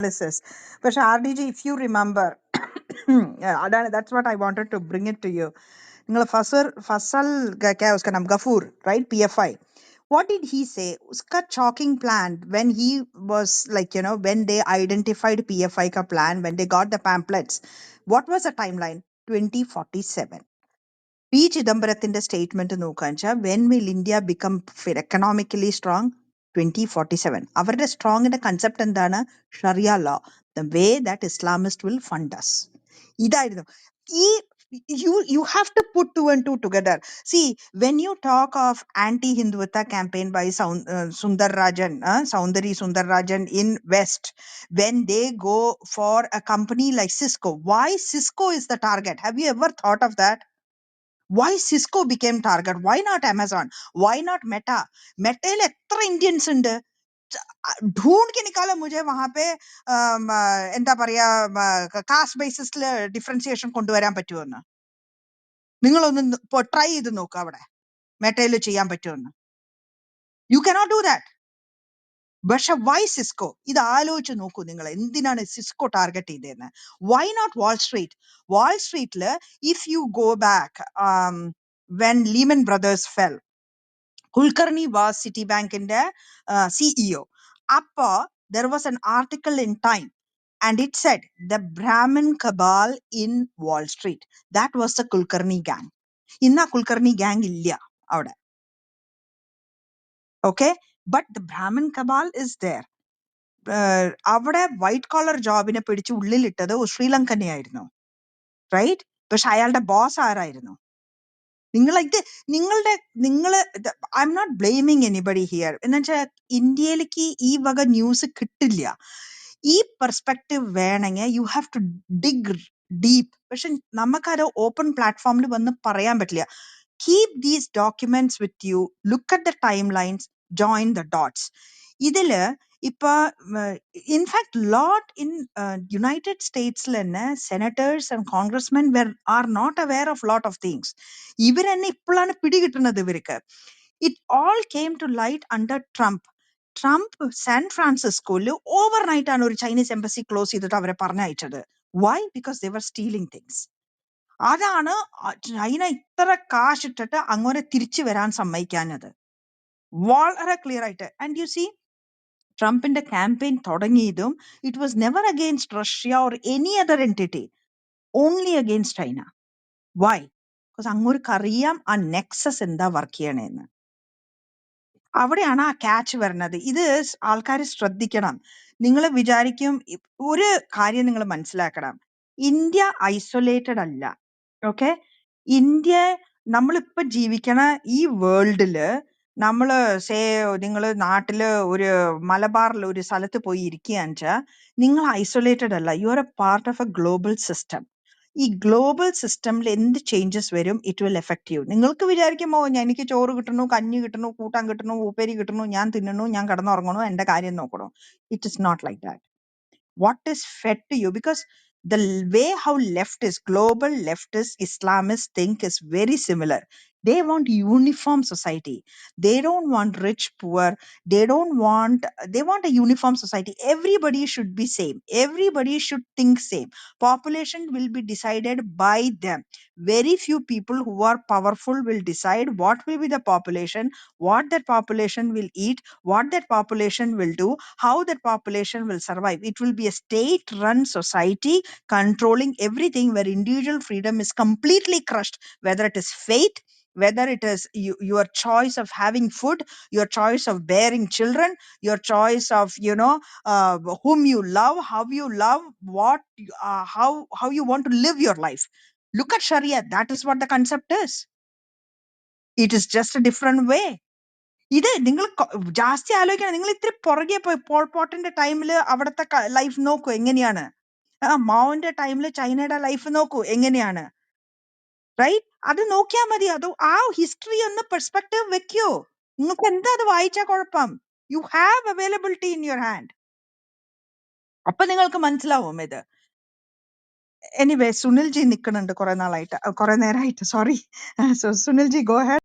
analysis. But RDG, if you remember, that's what I wanted to bring it to you. Fasal Gafur, right? PFI. What did he say? Uska chalking plan when he was like, you know, when they identified PFI ka plan, when they got the pamphlets, what was the timeline? 2047. P. Chidambarath in the statement, when will India become economically strong? Twenty forty seven അവരുടെ സ്ട്രോങ്ങിന്റെ concept എന്താണ് Sharia law the way that Islamist will fund us ഇതായിരുന്നു ഈ you you have to put two and two together see when you talk of anti-hindutva campaign by Sound, uh, sundar rajan uh, soundari sundar rajan in west when they go for a company like cisco why cisco is the target have you ever thought of that why cisco became target why not amazon why not meta മെറ്റയിൽ എത്ര Indians ഉണ്ട് ढूंढ के निकालो मुझे वहां पे ആം, ആ, എന്താ പറയാ കാസ്റ്റ് ബേസിസിൽ ഡിഫറൻസിയേഷൻ കൊണ്ടുവരാൻ പറ്റുമെന്ന് നിങ്ങളൊന്ന് ട്രൈ ചെയ്ത് നോക്കുക അവിടെ മെറ്റയിൽ ചെയ്യാൻ പറ്റുമെന്ന് യു കനോട്ട് ഡു ദാറ്റ് പക്ഷെ വൈ സിസ്കോ ഇത് ആലോചിച്ച് നോക്കൂ നിങ്ങൾ എന്തിനാണ് സിസ്കോ ടാർഗറ്റ് ചെയ്തതെന്ന് why not Wall Street Wall സ്ട്രീറ്റിൽ if you go back when Lehman Brothers fell Kulkarni was Citibankന്റെ uh, CEO. Appa, there was an article in Time and it said the Brahmin cabal in Wall Street. That was the Kulkarni gang. ഇന്ന് ആ Kulkarni gang ഇല്ല അവിടെ okay but the Brahmin cabal is there അവിടെ white collar ജോബിനെ പിടിച്ച് ഉള്ളിലിട്ടത് ഒരു ശ്രീലങ്കനെയായിരുന്നു. Right പക്ഷെ അയാളുടെ ബോസ് ആരായിരുന്നു? നിങ്ങൾ ഇത് നിങ്ങളുടെ നിങ്ങൾ I'm not blaming anybody here എന്ന് വെച്ചാൽ ഇന്ത്യയിലേക്ക് ഈ വക ന്യൂസ് കിട്ടില്ല. ഈ പെർസ്പെക്റ്റീവ് വേണമെങ്കിൽ you have to dig deep പക്ഷെ നമുക്കത് ഓപ്പൺ പ്ലാറ്റ്ഫോമിൽ വന്ന് പറയാൻ പറ്റില്ല. Keep these documents with you look at the timelines join the dots ഇതിൽ ഇപ്പൊ in fact lot in united സ്റ്റേറ്റ്സിൽ തന്നെ senators and congressmen were are not aware of lot of things ഇവർ തന്നെ ഇപ്പോഴാണ് പിടികിട്ടുന്നത് ഇവർക്ക്. It all came to light under Trump Trump San ഫ്രാൻസിസ്കോയിൽ overnight ആണ് ഒരു ചൈനീസ് എംബസി ക്ലോസ് ചെയ്തിട്ട് അവരെ പറഞ്ഞയച്ചത്. Why because they were stealing things അതാണ് ചൈന ഇത്ര കാശിട്ടിട്ട് അങ്ങനെ തിരിച്ചു വരാൻ സമ്മതിക്കാഞ്ഞത്. വളരെ ക്ലിയർ ആയിട്ട്. ആൻഡ് യു സി ട്രംപിന്റെ ക്യാമ്പയിൻ തുടങ്ങിയതും it was never against Russia or any other entity only against China why because അങ്ങോർക്ക് അറിയാം ആ നെക്സസ് എന്താ വർക്ക് ചെയ്യണേന്ന്. അവിടെയാണ് ആ ക്യാച്ച് വരുന്നത്. ഇത് ആൾക്കാർ ശ്രദ്ധിക്കണം. നിങ്ങൾ വിചാരിക്കും ഒരു കാര്യം നിങ്ങൾ മനസ്സിലാക്കണം. ഇന്ത്യ ഐസൊലേറ്റഡ് അല്ല. ഓക്കെ ഇന്ത്യ നമ്മളിപ്പോ ജീവിക്കണ ഈ വേൾഡിൽ നമ്മൾ സേ നിങ്ങൾ നാട്ടിൽ ഒരു മലബാറിൽ ഒരു സ്ഥലത്ത് പോയി ഇരിക്കുകയാന്ന് വെച്ചാൽ നിങ്ങൾ ഐസൊലേറ്റഡ് അല്ല you are a part of a global system ഈ ഗ്ലോബൽ സിസ്റ്റമിൽ എന്ത് ചേഞ്ചസ് വരും? ഇറ്റ് വിൽ എഫക്ട് യു നിങ്ങൾക്ക് വിചാരിക്കുമോ ഞാൻ എനിക്ക് ചോറ് കിട്ടണു കഞ്ഞി കിട്ടണു കൂട്ടാൻ കിട്ടണു ഉപ്പേരി കിട്ടണു ഞാൻ തിന്നണു ഞാൻ കിടന്നുറങ്ങണു എന്റെ കാര്യം നോക്കണു. It is not like that what is fed to you because the way how left is global left is Islamist think is very similar. They want uniform society. They don't want rich poor. They don't want they want a uniform society. Everybody should be same. Everybody should think same. Population will be decided by them. Very few people who are powerful will decide what will be the population what that population will eat what that population will do how that population will survive. It will be a state run society controlling everything where individual freedom is completely crushed, whether it is faith, whether it is you, your choice of having food, your choice of bearing children, your choice of, you know, uh, whom you love, how you love, what, you- uh, how, how you want to live your life. Look at Sharia. That is what the concept is. It is just a different way. ഇത് നിങ്ങൾ കൊ- ജാസ്തി ആലോചിക്കണം നിങ്ങൾ ഇത്തിരി പുറകെ പോയി Paul പോട്ടിന്റെ ടൈമിൽ അവിടുത്തെ ലൈഫ് നോക്കൂ എങ്ങനെയാണ് ആ മാവിന്റെ ടൈമിൽ ചൈനയുടെ ലൈഫ് നോക്കൂ എങ്ങനെയാണ് റൈറ്റ് അത് നോക്കിയാൽ മതി. അത് ആ ഹിസ്റ്ററി ഒന്ന് പെർസ്പെക്ടീവ് വെക്കോ. നിങ്ങൾക്ക് എന്താ അത് വായിച്ചാ കുഴപ്പം? You have availability in your hand അപ്പൊ നിങ്ങൾക്ക് മനസ്സിലാവും ഇത്. എനിവേ സുനിൽ ജി നിൽക്കുന്നുണ്ട് കുറെ നാളായിട്ട്. കുറെ നേരമായിട്ട് sorry so Sunil ji go